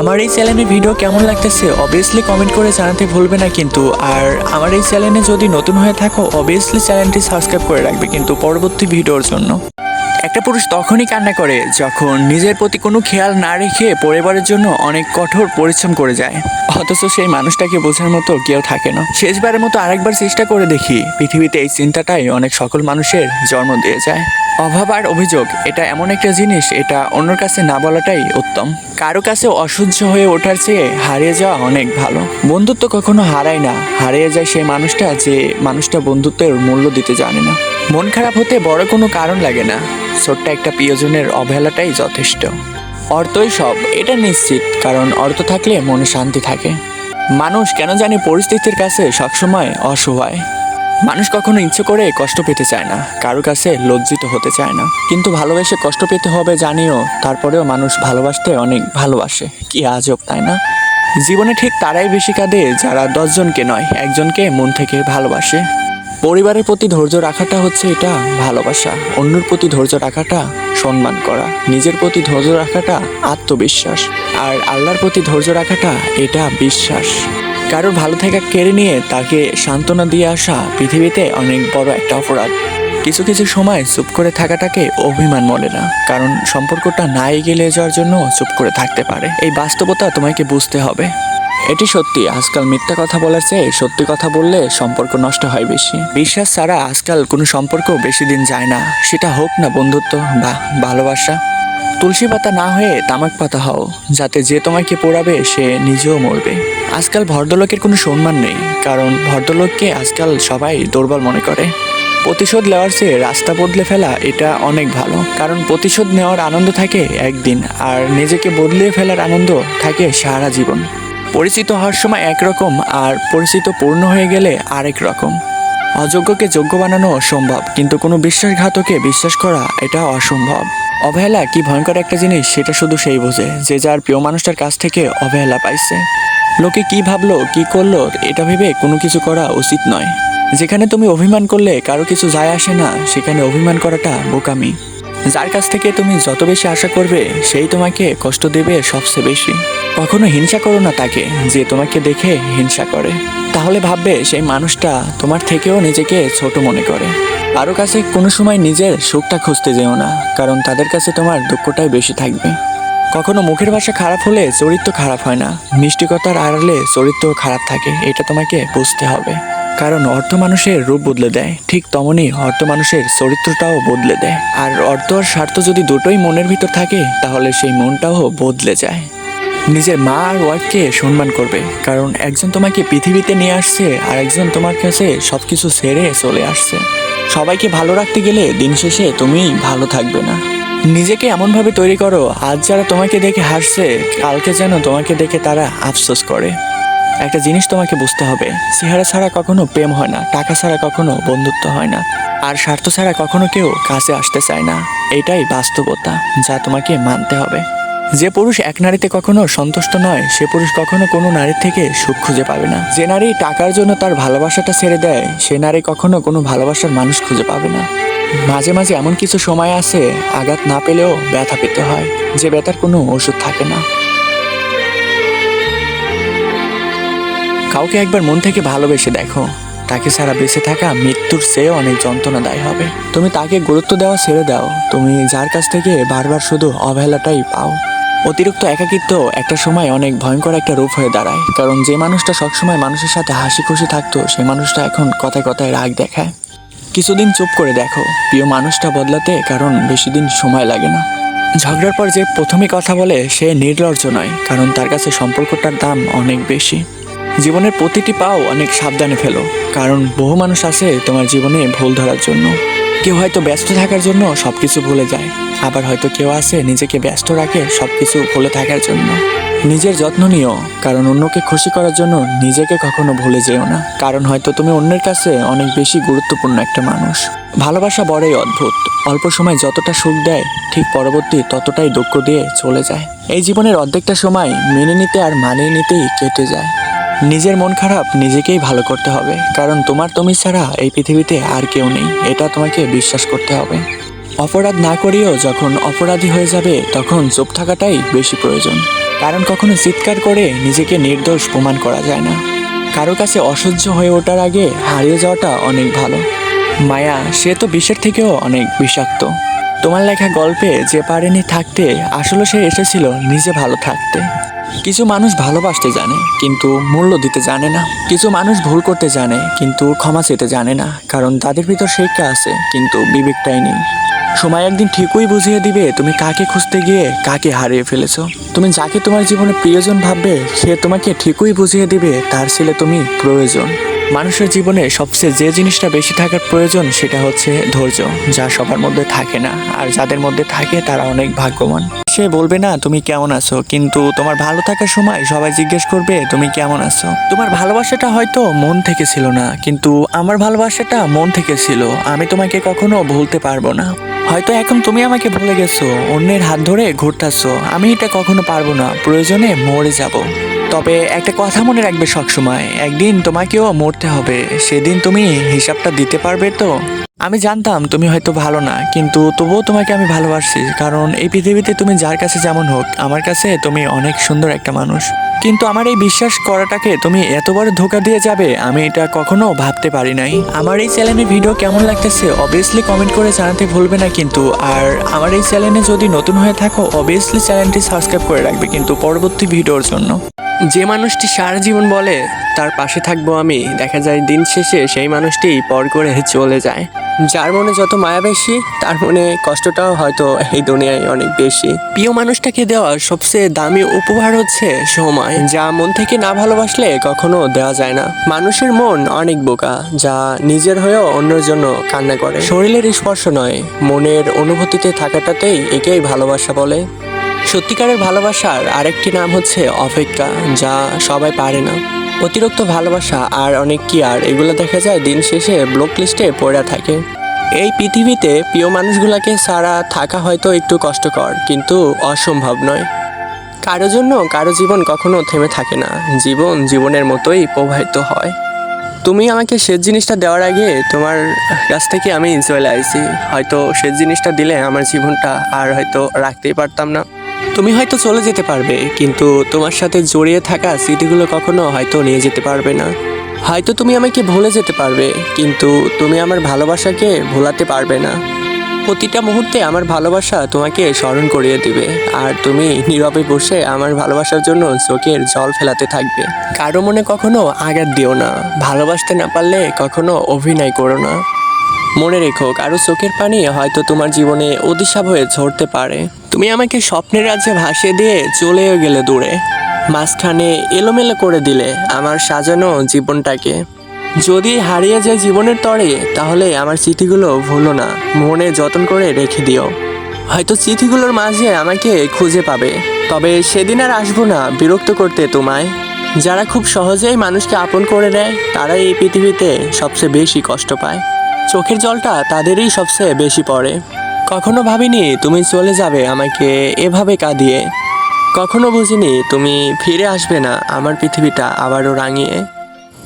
আমার এই চ্যানেলে ভিডিও কেমন লাগতেছে অবভিয়াসলি কমেন্ট করে জানাতে ভুলবে না কিন্তু। আর আমার এই চ্যানেলে যদি নতুন হয়ে থাকো অবভিয়াসলি চ্যানেলটি সাবস্ক্রাইব করে রাখবে কিন্তু পরবর্তী ভিডিওর জন্য। একটা পুরুষ তখনই কান্না করে যখন নিজের প্রতি কোনো খেয়াল না রেখে পরিবারের জন্য অনেক কঠোর পরিশ্রম করে যায়। অথচ সেই মানুষটাকে বোঝার মতো কেউ থাকে না। শেষবারের মতো আরেকবার চেষ্টা করে দেখি, পৃথিবীতে এই চিন্তাটাই অনেক সকল মানুষের জন্ম দিয়ে যায়। অভাব আর অভিযোগ, এটা এমন একটা জিনিস, এটা অন্যর কাছে না বলাটাই উত্তম। কারও কাছে অসহ্য হয়ে ওঠার চেয়ে হারিয়ে যাওয়া অনেক ভালো। বন্ধুত্ব কখনো হারায় না, হারিয়ে যায় সেই মানুষটা যে মানুষটা বন্ধুত্বের মূল্য দিতে জানে না। মন খারাপ হতে বড় কোনো কারণ লাগে না, ছোট্ট একটা প্রিয়জনের অবহেলাটাই যথেষ্ট। অর্থই সব, এটা নিশ্চিত, কারণ অর্থ থাকলে মনে শান্তি থাকে। মানুষ কেন জানি পরিস্থিতির কাছে সবসময় অসহায়। মানুষ কখনো ইচ্ছে করে কষ্ট পেতে চায় না, কারও কাছে লজ্জিত হতে চায় না। কিন্তু ভালোবেসে কষ্ট পেতে হবে জানিও, তারপরেও মানুষ ভালোবাসতে অনেক ভালোবাসে। কি আজব, তাই না? জীবনে ঠিক তারাই বেশি কাঁদে যারা দশজনকে নয়, একজনকে মন থেকে ভালোবাসে। পরিবারের প্রতি ধৈর্য রাখাটা হচ্ছে এটা, ভালোবাসা। অন্যের প্রতি ধৈর্য রাখাটা, সম্মান করা। নিজের প্রতি ধৈর্য রাখাটা আত্মবিশ্বাস। আর আল্লাহর প্রতি ধৈর্য রাখাটা এটা বিশ্বাস। কারোর ভালো থাকা কেড়ে নিয়ে তাকে সান্ত্বনা দিয়ে আসা পৃথিবীতে অনেক বড় একটা অপরাধ। কিছু কিছু সময় চুপ করে থাকাটাকে অভিমান মনে না, কারণ সম্পর্কটা না এগিয়ে যাওয়ার জন্য চুপ করে থাকতে পারে। এই বাস্তবতা তোমাকে বুঝতে হবে। এটি সত্যি, আজকাল মিথ্যা কথা বলার চেয়ে সত্যি কথা বললে সম্পর্ক নষ্ট হয় বেশি। বিশ্বাস ছাড়া আজকাল কোনো সম্পর্ক বেশি দিন যায় না। সেটা হোক না বন্ধুত্ব বা ভালোবাসা। তুলসী পাতা না হয়ে তামাক পাতা হও, যাতে যে তোমাকে পোড়াবে সে নিজেও মরবে। আজকাল ভদ্রলোকের কোনো সম্মান নেই, কারণ ভদ্রলোককে আজকাল সবাই দুর্বল মনে করে। প্রতিশোধ নেওয়ার চেয়ে রাস্তা বদলে ফেলা এটা অনেক ভালো, কারণ প্রতিশোধ নেওয়ার আনন্দ থাকে একদিন, আর নিজেকে বদলে ফেলার আনন্দ থাকে সারা জীবন। পরিচিত হওয়ার সময় একরকম, আর পরিচিত পূর্ণ হয়ে গেলে আরেক রকম। অযোগ্যকে যোগ্য বানানো সম্ভব, কিন্তু কোনো বিশ্বাসঘাতকে বিশ্বাস করা এটা অসম্ভব। অবহেলা কি ভয়ঙ্কর একটা জিনিস, সেটা শুধু সেই বোঝে, যে যার প্রিয় মানুষটার কাছ থেকে অবহেলা পাইছে। লোকে কি ভাবলো, কি করল, এটা ভেবে কোনো কিছু করা উচিত নয়। যেখানে তুমি অভিমান করলে কারও কিছু যায় আসে না, সেখানে অভিমান করাটা বোকামি। যার কাছ থেকে তুমি যত বেশি আশা করবে, সেই তোমাকে কষ্ট দেবে সবচেয়ে বেশি। কখনো হিংসা করো না তাকে, যে তোমাকে দেখে হিংসা করে। তাহলে ভাববে সেই মানুষটা তোমার থেকেও নিজেকে ছোট মনে করে। কারও কাছে কোনো সময় নিজের সুখটা খুঁজতে যেও না, কারণ তাদের কাছে তোমার দুঃখটাই বেশি থাকবে। কখনো মুখের ভাষা খারাপ হলে চরিত্র খারাপ হয় না। মিষ্টিকতার আড়ালে চরিত্র খারাপ থাকে, এটা তোমাকে বুঝতে হবে। কারণ অর্থ মানুষের রূপ বদলে দেয়, ঠিক তেমনই অর্থ মানুষের চরিত্রটাও বদলে দেয়। আর অর্থ আর স্বার্থ যদি দুটোই মনের ভিতর থাকে, তাহলে সেই মনটাও বদলে যায়। নিজের মা আর ওয়াইফকে সম্মান করবে, কারণ একজন তোমাকে পৃথিবীতে নিয়ে আসছে, আর একজন তোমার কাছে সব কিছু ছেড়ে চলে আসছে। সবাইকে ভালো রাখতে গেলে দিন শেষে তুমি ভালো থাকবে না। নিজেকে এমনভাবে তৈরি করো, আজ যারা তোমাকে দেখে হাসছে, কালকে যেন তোমাকে দেখে তারা আফসোস করে। একটা জিনিস তোমাকে বুঝতে হবে, চেহারা ছাড়া কখনো প্রেম হয় না, টাকা ছাড়া কখনো বন্ধুত্ব হয় না, আর স্বার্থ ছাড়া কখনো কেউ কাছে আসতে চায় না। এটাই বাস্তবতা, যা তোমাকে মানতে হবে। যে পুরুষ এক নারীতে কখনো সন্তুষ্ট নয়, সে পুরুষ কখনো কোনো নারীর থেকে সুখ খুঁজে পাবে না। যে নারী টাকার জন্য তার ভালোবাসাটা ছেড়ে দেয়, সে নারী কখনো কোনো ভালোবাসার মানুষ খুঁজে পাবে না। মাঝে মাঝে এমন কিছু সময় আছে, আঘাত না পেলেও ব্যথা পেতে হয়, যে ব্যথার কোনো ওষুধ থাকে না। কাউকে একবার মন থেকে ভালোবেসে দেখো। তাকে ছাড়া বেঁচে থাকা মৃত্যুর চেয়ে অনেক যন্ত্রণাদায়ী হবে। তুমি তাকে গুরুত্ব দেওয়া ছেড়ে দাও। তুমি যার কাছ থেকে বারবার শুধু অবহেলাটাই পাও। অতিরিক্ত একাকিত্ব একটা সময় অনেক ভয়ঙ্কর একটা রূপ হয়ে দাঁড়ায়। কারণ যে মানুষটা সবসময় মানুষের সাথে হাসি খুশি থাকতো সে মানুষটা এখন কথায় কথায় রাগ দেখায়। কিছুদিন চুপ করে দেখো, প্রিয় মানুষটা বদলাতে কারণ বেশি দিন সময় লাগে না। ঝগড়ার পর যে প্রথমে কথা বলে, সে নির্লজ্জ নয়, কারণ তার কাছে সম্পর্কটার দাম অনেক বেশি। জীবনের প্রতিটি পাও অনেক সাবধানে ফেলো, কারণ বহু মানুষ আছে তোমার জীবনে ভুল ধরার জন্য। কেউ হয়তো ব্যস্ত থাকার জন্য সব কিছু ভুলে যায়, আবার হয়তো কেউ আছে নিজেকে ব্যস্ত রাখে সব কিছু ভুলে থাকার জন্য। নিজের যত্ন নিও, কারণ অন্যকে খুশি করার জন্য নিজেকে কখনো ভুলে যেও না, কারণ হয়তো তুমি অন্যের কাছে অনেক বেশি গুরুত্বপূর্ণ একটা মানুষ। ভালোবাসা বড়ই অদ্ভুত, অল্প সময় যতটা সুখ দেয়, ঠিক পরবর্তী ততটাই দুঃখ দিয়ে চলে যায়। এই জীবনের অর্ধেকটা সময় মেনে নিতে আর মানিয়ে নিতেই কেটে যায়। নিজের মন খারাপ নিজেকেই ভালো করতে হবে, কারণ তোমার তুমি ছাড়া এই পৃথিবীতে আর কেউ নেই, এটা তোমাকে বিশ্বাস করতে হবে। অপরাধ না করিও যখন অপরাধী হয়ে যাবে, তখন চুপ থাকাটাই বেশি প্রয়োজন। কারণ কখনো চিৎকার করে নিজেকে নির্দোষ প্রমাণ করা যায় না। কারও কাছে অসহ্য হয়ে ওঠার আগে হারিয়ে যাওয়াটা অনেক ভালো। মায়া, সে তো বিষের থেকেও অনেক বিষাক্ত। তোমার লেখা গল্পে যে পারেনি থাকতে, আসলে সে এসেছিল নিজে ভালো থাকতে। কিছু মানুষ ভালোবাসতে জানে, কিন্তু মূল্য দিতে জানে না। কিছু মানুষ ভুল করতে জানে, কিন্তু ক্ষমা চেতে জানে না, কারণ তাদের ভিতর শিক্ষা আছে, কিন্তু বিবেকটাই নেই। সময় একদিন ঠিকই বুঝিয়ে দিবে, তুমি কাকে খুঁজতে গিয়ে কাকে হারিয়ে ফেলেছো। তুমি যাকে তোমার জীবনে প্রিয়জন ভাববে, সে তোমাকে ঠিকই বুঝিয়ে দিবে, তার ছেলে তুমি প্রয়োজন। মানুষের জীবনে সবচেয়ে যে জিনিসটা বেশি থাকার প্রয়োজন সেটা হচ্ছে ধৈর্য, যা সবার মধ্যে থাকে না। আর যাদের মধ্যে থাকে তারা অনেক ভাগ্যবান। সে বলবে, না, তুমি কেমন আছো? কিন্তু তোমার ভালো থাকার সময় সবাই জিজ্ঞেস করবে, তুমি কেমন আছো? তোমার ভালোবাসাটা হয়তো মন থেকে ছিল না, কিন্তু আমার ভালোবাসাটা মন থেকে ছিল। আমি তোমাকে কখনো ভুলতে পারব না। হয়তো এখন তুমি আমাকে ভুলে গেছো, অন্যের হাত ধরে ঘুরতাছো, আমি এটা কখনো পারব না, প্রয়োজনে মরে যাব। তবে একটা কথা মনে রাখবে সবসময়, একদিন তোমাকেও মরতে হবে, সেদিন তুমি হিসাবটা দিতে পারবে তো? আমি জানতাম তুমি হয়তো ভালো না, কিন্তু তবুও তোমাকে আমি ভালোবাসি, কারণ এই পৃথিবীতে তুমি যার কাছে যেমন হোক, আমার কাছে তুমি অনেক সুন্দর একটা মানুষ। কিন্তু আমার এই বিশ্বাস করাটাকে তুমি এত বড় ধোকা দিয়ে যাবে, আমি এটা কখনো ভাবতে পারি নাই। আমার এই চ্যানেলে ভিডিও কেমন লাগতেছে অবভিয়াসলি কমেন্ট করে জানাতে ভুলবে না কিন্তু, আর আমার এই চ্যানেলে যদি নতুন হয়ে থাকো অবভিয়াসলি চ্যানেলটি সাবস্ক্রাইব করে রাখবে কিন্তু পরবর্তী ভিডিওর জন্য। যে মানুষটি সারা জীবন বলে, তার পাশে থাকব আমি, দেখা যায় দিন শেষে সেই মানুষটি পর করে চলে যায়। যার মনে যত মায়া বেশি, তার মনে কষ্টটাও হয়তো এই দুনিয়ায় অনেক বেশি। প্রিয় মানুষটাকে দেওয়া সবচেয়ে দামি উপহার হচ্ছে সময়, যা মন থেকে না ভালোবাসলে কখনো দেওয়া যায় না। মানুষের মন অনেক বোকা, যা নিজের হয়েও অন্যের জন্য কান্না করে। শরীরের স্পর্শ নয়, মনের অনুভূতিতে থাকাটাতেই একেই ভালোবাসা বলে। সত্যিকারের ভালোবাসার আরেকটি নাম হচ্ছে অপেক্ষা, যা সবাই পারে না। অতিরিক্ত ভালোবাসা আর অনেক কেয়ার, এগুলো দেখা যায় দিন শেষে ব্লক লিস্টে পড়ে থাকে। এই পৃথিবীতে প্রিয় মানুষগুলোকে সারা থাকা হয়তো একটু কষ্টকর, কিন্তু অসম্ভব নয়। কারও জন্য কারও জীবন কখনো থেমে থাকে না, জীবন জীবনের মতোই প্রবাহিত হয়। তুমি আমাকে শেষ জিনিসটা দেওয়ার আগে তোমার কাছ থেকে আমি চলে আইছি। হয়তো শেষ জিনিসটা দিলে আমার জীবনটা আর হয়তো রাখতেই পারতাম না। তুমি হয়তো চলে যেতে পারবে, কিন্তু তোমার সাথে জড়িয়ে থাকা স্মৃতিগুলো কখনো হয়তো নিয়ে যেতে পারবে না। হয়তো তুমি আমাকে ভুলে যেতে পারবে, কিন্তু তুমি আমার ভালোবাসাকে ভোলাতে পারবে না। প্রতিটা মুহূর্তে আমার ভালোবাসা তোমাকে স্মরণ করিয়ে দিবে, আর তুমি নীরবে বসে আমার ভালোবাসার জন্য চোখের জল ফেলাতে থাকবে। কারও মনে কখনো আঘাত দিও না, ভালোবাসতে না পারলে কখনো অভিনয় করো না। মনে রেখো, কারও চোখের পানি হয়তো তোমার জীবনে অধিশাপ হয়ে ঝরতে পারে। তুমি আমাকে স্বপ্নের রাজ্যে ভাসিয়ে দিয়ে চলেও গেলে দূরে। মাঝখানে এলোমেলো করে দিলে আমার সাজানো জীবনটাকে। যদি হারিয়ে যায় জীবনের তরে, তাহলে আমার চিঠিগুলো ভুলো না। মনে যত্ন করে রেখে দিও। হয়তো চিঠিগুলোর মাঝে আমাকে খুঁজে পাবে। তবে সেদিন আর আসব না বিরক্ত করতে তোমায়। যারা খুব সহজেই মানুষকে আপন করে নেয়, তারাই এই পৃথিবীতে সবচেয়ে বেশি কষ্ট পায়। চোখের জলটা তাদেরই সবচেয়ে বেশি পড়ে। কখনো ভাবিনি তুমি চলে যাবে আমাকে এভাবে কাঁদিয়ে। কখনো বুঝিনি তুমি ফিরে আসবে না আমার পৃথিবীটা আবারও রাঙিয়ে।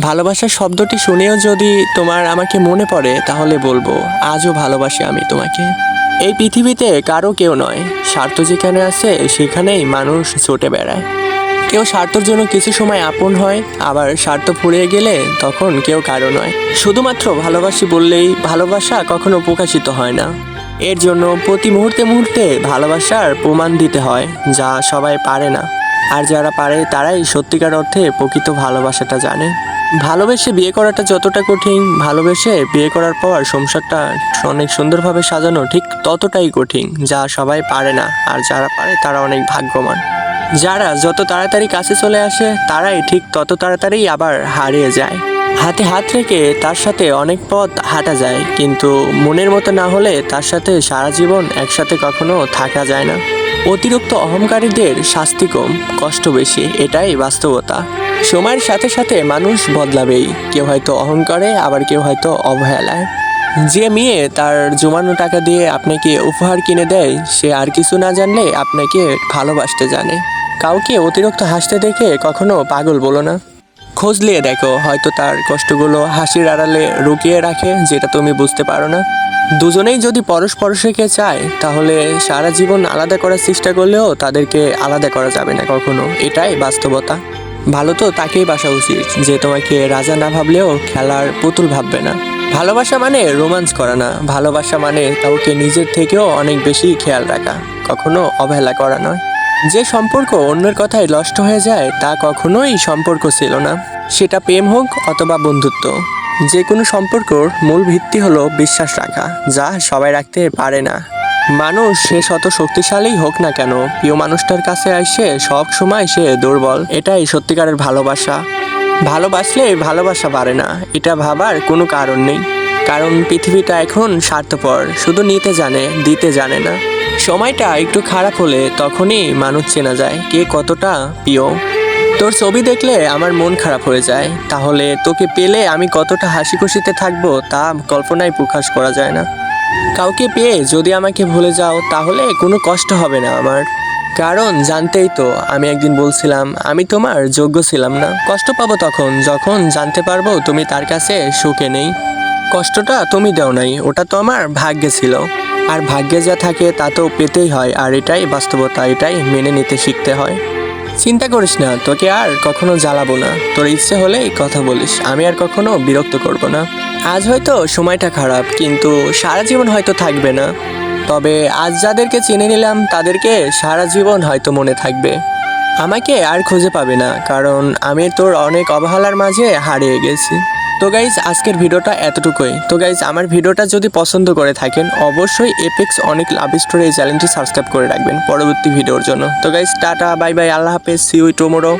ভালোবাসার শব্দটি শুনেও যদি তোমার আমাকে মনে পড়ে, তাহলে বলব, আজও ভালোবাসি আমি তোমাকে। এই পৃথিবীতে কারও কেউ নয়, স্বার্থ যেখানে আছে সেখানেই মানুষ ছুটে বেড়ায়। কেউ স্বার্থের জন্য কিছু সময় আপন হয়, আবার স্বার্থ ফুরিয়ে গেলে তখন কেউ কারও নয়। শুধুমাত্র ভালোবাসি বললেই ভালোবাসা কখনো প্রকাশিত হয় না। এর জন্য প্রতি মুহূর্তে মুহূর্তে ভালোবাসার প্রমাণ দিতে হয়, যা সবাই পারে না। আর যারা পারে, তারাই সত্যিকার অর্থে প্রকৃত ভালোবাসাটা জানে। ভালোবেসে বিয়ে করাটা যতটা কঠিন, ভালোবেসে বিয়ে করার পর সংসারটা অনেক সুন্দরভাবে সাজানো ঠিক ততটাই কঠিন, যা সবাই পারে না। আর যারা পারে, তারা অনেক ভাগ্যবান। যারা যত তাড়াতাড়ি কাছে চলে আসে, তারাই ঠিক তত তাড়াতাড়ি আবার হারিয়ে যায়। হাতে হাত রেখে তার সাথে অনেক পথ হাঁটা যায়, কিন্তু মনের মতো না হলে তার সাথে সারা জীবন একসাথে কখনো থাকা যায় না। অতিরিক্ত অহংকারীদের শাস্তি কম, কষ্ট বেশি, এটাই বাস্তবতা। সময়ের সাথে সাথে মানুষ বদলাবেই, কেউ হয়তো অহংকারে, আবার কেউ হয়তো অবহেলায়। যে মেয়ে তার জমানো টাকা দিয়ে আপনাকে উপহার কিনে দেয়, সে আর কিছু না জানলে আপনাকে ভালোবাসতে জানে। কাউকে অতিরিক্ত হাসতে দেখে কখনো পাগল বলো না। খোঁজ নিয়ে দেখো, হয়তো তার কষ্টগুলো হাসির আড়ালে লুকিয়ে রাখে, যেটা তুমি বুঝতে পারো না। দুজনেই যদি পরস্পরকে চায়, তাহলে সারা জীবন আলাদা করার চেষ্টা করলেও তাদেরকে আলাদা করা যাবে না কখনো। এটাই বাস্তবতা। ভালো তো তাকেই বাসা উচিত, যে তোমাকে রাজা না ভাবলেও খেলার পুতুল ভাববে না। ভালোবাসা মানে রোমান্স করা না। ভালোবাসা মানে কাউকে নিজের থেকেও অনেক বেশি খেয়াল রাখা, কখনো অবহেলা করা নয়। যে সম্পর্ক অন্যের কথায় নষ্ট হয়ে যায়, তা কখনোই সম্পর্ক ছিল না। সেটা প্রেম হোক অথবা বন্ধুত্ব। যে কোনো সম্পর্কর মূল ভিত্তি হলো বিশ্বাস রাখা, যা সবাই রাখতে পারে না। মানুষ সে শত শক্তিশালী হোক না কেন, প্রিয় মানুষটার কাছে আসে সব সময় সে দুর্বল, এটাই সত্যিকারের ভালোবাসা। ভালোবাসলে ভালোবাসা পারে না, এটা ভাবার কোনো কারণ নেই। কারণ পৃথিবীটা এখন স্বার্থপর, শুধু নিতে জানে, দিতে জানে না। সময়টা একটু খারাপ হলে তখনই মানুষ চেনা যায় কে কতটা প্রিয়। তোর ছবি দেখলে আমার মন খারাপ হয়ে যায়। তাহলে তোকে পেলে আমি কতটা হাসি খুশিতে থাকব তা কল্পনায় প্রকাশ করা যায় না। কাউকে পেয়ে যদি আমাকে ভুলে যাও, তাহলে কোনো কষ্ট হবে না আমার। কারণ জানতেই তো আমি একদিন বলছিলাম, আমি তোমার যোগ্য ছিলাম না। কষ্ট পাবো তখন, যখন জানতে পারব তুমি তার কাছে সুখে নেই। কষ্টটা তুমি দেও নাই, ওটা তো আমার ভাগ্যে ছিল। আর ভাগ্যে যা থাকে তা তো পেতেই হয়, আর এটাই বাস্তবতা, এটাই মেনে নিতে শিখতে হয়। চিন্তা করিস না, তোকে আর কখনো জ্বালাবো না। তোর ইচ্ছে হলেই কথা বলিস, আমি আর কখনো বিরক্ত করব না। আজ হয়তো সময়টা খারাপ, কিন্তু সারা জীবন হয়তো থাকবে না। তবে আজ যাদেরকে চিনে নিলাম, তাদেরকে সারা জীবন হয়তো মনে থাকবে। আমাকে আর খুঁজে পাবে না, কারণ আমি তোর অনেক অবহেলার মাঝে হারিয়ে গেছি। তো গাইজ আজকের ভিডিওটা এতটুকুই। তো গাইজ আমার ভিডিওটা যদি পছন্দ করে থাকেন, অবশ্যই এপেক্স অনেক লাভ স্টোরি এই চ্যানেলটি সাবস্ক্রাইব করে রাখবেন পরবর্তী ভিডিওর জন্য। তো guys tata bye bye Allah হাফেজ সিউই টুমোরো